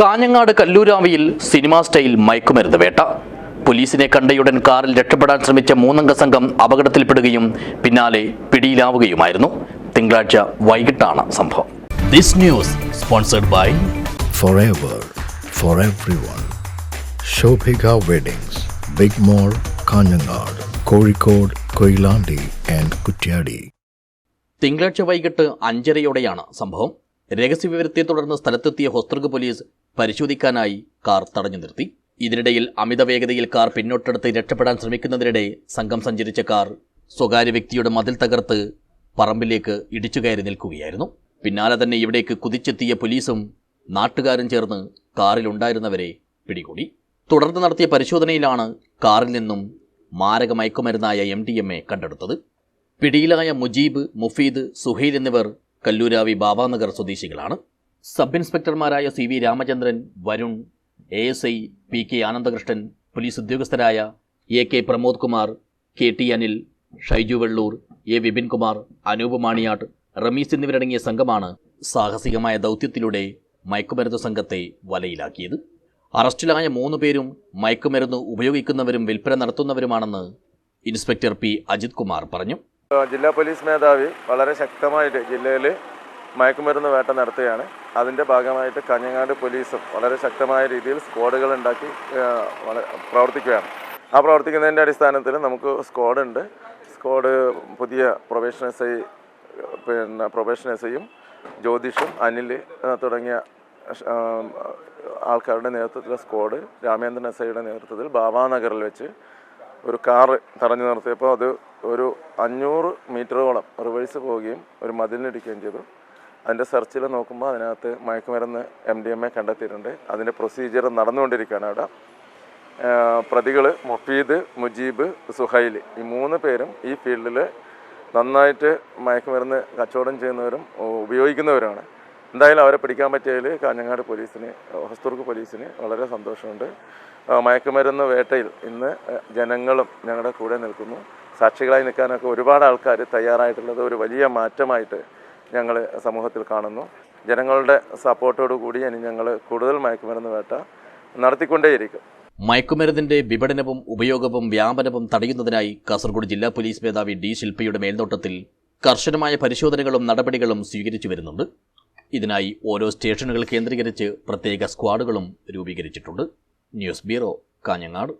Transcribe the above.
Kanhangad കല്ലൂരാവിയിൽ cinema style മയക്കുമരുന്ന് വേട്ട. പോലീസിനെ കണ്ടയുടൻ കാറിൽ രക്ഷപ്പെടാൻ ശ്രമിച്ച മൂന്നംഗ സംഘം അപകടത്തിൽപ്പെടുകയും പിന്നാലെ പിടിയിലാവുകയുമായിരുന്നു. തിങ്കളാഴ്ച വൈകിട്ടാണ് സംഭവം. This news sponsored by forever for everyone. Shobhika Weddings, Big mall Kanhangad Kozhikode Koilandi and Kuttiady തിങ്കളാഴ്ച വൈകിട്ട് അഞ്ചരയോടെയാണ് സംഭവം. രഹസ്യവിവരത്തെ തുടർന്ന് സ്ഥലത്തെത്തിയ ഹോസ്തൃക പോലീസ് പരിശോധിക്കാനായി കാർ തടഞ്ഞു നിർത്തി. ഇതിനിടയിൽ അമിത വേഗതയിൽ കാർ പിന്നോട്ടെടുത്ത് രക്ഷപ്പെടാൻ ശ്രമിക്കുന്നതിനിടെ സംഘം സഞ്ചരിച്ച കാർ സ്വകാര്യ വ്യക്തിയുടെ മതിൽ തകർത്ത് പറമ്പിലേക്ക് ഇടിച്ചു കയറി നിൽക്കുകയായിരുന്നു. പിന്നാലെ തന്നെ ഇവിടേക്ക് കുതിച്ചെത്തിയ പോലീസും നാട്ടുകാരും ചേർന്ന് കാറിലുണ്ടായിരുന്നവരെ പിടികൂടി. തുടർന്ന് നടത്തിയ പരിശോധനയിലാണ് കാറിൽ നിന്നും മാരക മയക്കുമരുന്നായ എം ഡി എം എ കണ്ടെടുത്തത്. പിടിയിലായ മുജീബ് മുഫീദ് സുഹൈൽ എന്നിവർ കല്ലൂരാവി ബാബാനഗർ സ്വദേശികളാണ്. Sub ഇൻസ്പെക്ടർമാരായ C V Ramachandran Varun A S I P K Anandakrishnan police ഉദ്യോഗസ്ഥരായ A K Pramod Kumar K T Anil Shaiju Vellur A Vipin Kumar Anoop Maniyat Rameez എന്നിവരടങ്ങിയ സംഘമാണ് സാഹസികമായ ദൗത്യത്തിലൂടെ മയക്കുമരുന്ന് സംഘത്തെ വലയിലാക്കിയത്. അറസ്റ്റിലായ മൂന്ന് പേരും മയക്കുമരുന്ന് ഉപയോഗിക്കുന്നവരും വിൽപ്പന നടത്തുന്നവരുമാണെന്ന് ഇൻസ്പെക്ടർ പി അജിത് കുമാർ പറഞ്ഞു. ജില്ലാ പോലീസ് മേധാവി വളരെ ശക്തമായിട്ട് ജില്ലയിൽ മയക്കുമരുന്ന് വേട്ട നടത്തുകയാണ്. അതിന്റെ ഭാഗമായിട്ട് കഞ്ഞങ്ങാട് പോലീസും വളരെ ശക്തമായ രീതിയിൽ സ്ക്വാഡുകൾ ഉണ്ടാക്കി പ്രവർത്തിക്കുകയാണ്. ആ പ്രവർത്തിക്കുന്നതിന്റെ അടിസ്ഥാനത്തിൽ നമുക്ക് സ്ക്വാഡ് ഉണ്ട്. സ്ക്വാഡ് പുതിയ പ്രൊബേഷൻ എസ് ഐ പിന്നെ പ്രൊബേഷൻ എസ് ഐയും ജ്യോതിഷും അനിൽ തുടങ്ങിയ ആൾക്കാരുടെ നേതൃത്വത്തിലെ സ്ക്വാഡ് രാമേന്ദ്രൻ എസ് ഐയുടെ നേതൃത്വത്തിൽ ബാബാനഗറിൽ വെച്ച് ഒരു കാറ് തടഞ്ഞു നിർത്തിയപ്പോൾ അത് ഒരു അഞ്ഞൂറ് മീറ്ററോളം റിവേഴ്സ് പോവുകയും ഒരു മതിലിനിടിക്കുകയും ചെയ്തു. അതിന്റെ സെർച്ചിൽ നോക്കുമ്പോൾ അതിനകത്ത് മയക്കുമരുന്ന് എം ഡി എം എ കണ്ടെത്തിയിട്ടുണ്ട്. അതിന്റെ പ്രൊസീജിയർ നടന്നുകൊണ്ടിരിക്കുകയാണ് അവിടെ. പ്രതികൾ മുഫീദ് മുജീബ് സുഹൈൽ ഈ മൂന്ന് പേരും ഈ ഫീൽഡിൽ നന്നായിട്ട് മയക്കുമരുന്ന് കച്ചവടം ചെയ്യുന്നവരും ഉപയോഗിക്കുന്നവരുമാണ് എന്തായാലും അവരെ പിടിക്കാൻ പറ്റിയതിൽ കാഞ്ഞങ്ങാട് പോലീസിന് ഹസ്തൂർക്ക് പോലീസിന് വളരെ സന്തോഷമുണ്ട്. മയക്കുമരുന്ന് വേട്ടയിൽ ഇന്ന് ജനങ്ങളും ഞങ്ങളുടെ കൂടെ നിൽക്കുന്നു. സാക്ഷികളായി നിൽക്കാനൊക്കെ ഒരുപാട് ആൾക്കാർ തയ്യാറായിട്ടുള്ളത് ഒരു വലിയ മാറ്റമായിട്ട് ഞങ്ങൾ സമൂഹത്തിൽ കാണുന്നു. ജനങ്ങളുടെ സപ്പോർട്ടോടു കൂടി ഇനി ഞങ്ങൾ കൂടുതൽ മയക്കുമരുന്ന് വേട്ട നടത്തിക്കൊണ്ടേയിരിക്കും. മയക്കുമരുന്നിന്റെ വിപണനവും ഉപയോഗവും വ്യാപനവും തടയുന്നതിനായി കാസർഗോഡ് ജില്ലാ പോലീസ് മേധാവി ഡി ശില്പയുടെ മേൽനോട്ടത്തിൽ കർശനമായ പരിശോധനകളും നടപടികളും സ്വീകരിച്ചു വരുന്നുണ്ട്. ഇതിനായി ഓരോ സ്റ്റേഷനുകൾ കേന്ദ്രീകരിച്ച് പ്രത്യേക സ്ക്വാഡുകളും രൂപീകരിച്ചിട്ടുണ്ട്. News bureau Kanhangad.